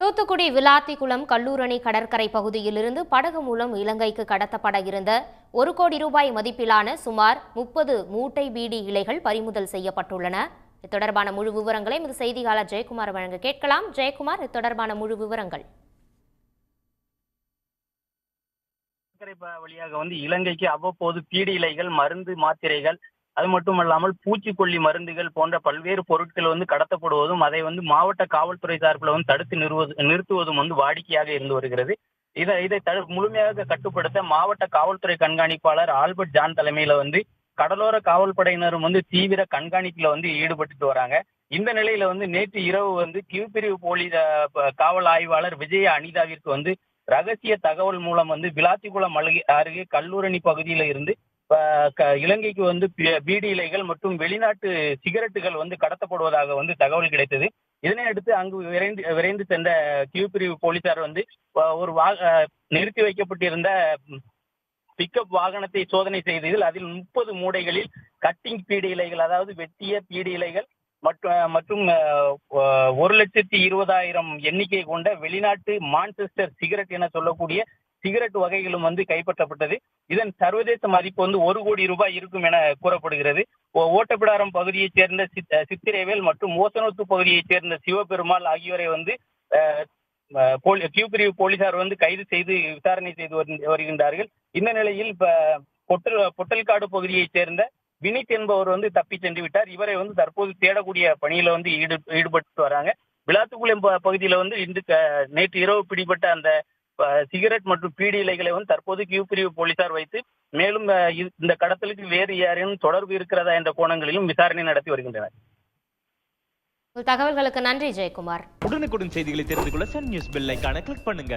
தூத்துக்குடி விளாத்திக்குளம் கல்லூரணி கடற்கரை பகுதியிலிருந்து படகு மூலம் இலங்கைக்கு கடத்தப்பட இருந்த ஒரு கோடி ரூபாய் மதிப்பிலான சுமார் முப்பது மூட்டை பீடி இலைகள் பறிமுதல் செய்யப்பட்டுள்ளன. இது தொடர்பான முழு விவரங்களை இந்த செய்தியாளர் ஜெயக்குமார் வழங்க கேட்கலாம். ஜெயக்குமார் இது தொடர்பான முழு விவரங்கள். வழியாக வந்து இலங்கைக்கு அவ்வப்போது பீடி இலைகள் மருந்து மாத்திரைகள் அது மட்டுமல்லாமல் பூச்சிக்கொல்லி மருந்துகள் போன்ற பல்வேறு பொருட்கள் வந்து கடத்தப்படுவதும் அதை வந்து மாவட்ட காவல்துறை சார்பில் வந்து தடுத்து நிறுவது நிறுத்துவதும் வந்து வாடிக்கையாக இருந்து வருகிறது. இதை இதை தடு முழுமையாக கட்டுப்படுத்த மாவட்ட காவல்துறை கண்காணிப்பாளர் ஆல்பர்ட் ஜான் தலைமையில வந்து கடலோர காவல்படையினரும் வந்து தீவிர கண்காணிப்புல வந்து ஈடுபட்டுட்டு வராங்க. இந்த நிலையில வந்து நேற்று இரவு வந்து கியூபிரிவு போலீஸ் காவல் ஆய்வாளர் விஜய அனிதாவிற்கு வந்து ரகசிய தகவல் மூலம் வந்து விளாத்திகுளம் அருகே அருகே கல்லூரணி பகுதியில இருந்து இலங்கைக்கு வந்து பீடி இலைகள் மற்றும் வெளிநாட்டு சிகரெட்டுகள் வந்து கடத்தப்படுவதாக வந்து தகவல் கிடைத்தது. இதனை அடுத்து அங்கு விரைந்து விரைந்து சென்ற கியூ பிரிவு போலீசார் வந்து ஒரு வா நிறுத்தி வைக்கப்பட்டிருந்த பிக்கப் வாகனத்தை சோதனை செய்ததில் அதில் முப்பது மூடைகளில் கட்டிங் பீடி இலைகள் அதாவது வெட்டிய பீடி இலைகள் மற்றும் மற்றும் ஒரு லட்சத்தி இருபதாயிரம் எண்ணிக்கை கொண்ட வெளிநாட்டு மான்செஸ்டர் சிகரெட் என சொல்லக்கூடிய சிகரெட் வகைகளும் வந்து கைப்பற்றப்பட்டது. இதன் சர்வதேச மதிப்பு வந்து ஒரு கோடி ரூபாய் இருக்கும் என கூறப்படுகிறது. ஓட்டப்பிடாரம் பகுதியைச் சேர்ந்த சித்திரைவேல் மற்றும் ஓசனோத்து பகுதியைச் சேர்ந்த சிவபெருமாள் ஆகியோரை வந்து கியூ பிரிவு போலீசார் வந்து கைது செய்து விசாரணை செய்து வருகின்றார்கள். இந்த நிலையில் இப்ப பொட்டல் பொட்டல்காடு பகுதியைச் சேர்ந்த வினித் என்பவர் வந்து தப்பி சென்று விட்டார். இவரை வந்து தற்போது தேடக்கூடிய பணியில வந்து ஈடு ஈடுபட்டு வராங்க. விளாத்துக்குளம் பகுதியில வந்து இன்று நேற்று இரவு பிடிபட்ட அந்த சிகரெட் மற்றும் பீடி இலைகளை வந்து தற்போது கியூ பிரிவு போலீசார் வைத்து மேலும் இந்த கடத்தலுக்கு வேறு யாரேனும் தொடர்பு இருக்கிறதா என்ற கோணங்களிலும் விசாரணை நடத்தி வருகின்றனர். தகவல்களுக்கு நன்றி ஜெயக்குமார். உடனுக்குடன் செய்திகளை தெரிந்து கொள்ள சன் நியூஸ் பெல் ஐகானை கிளிக் பண்ணுங்க.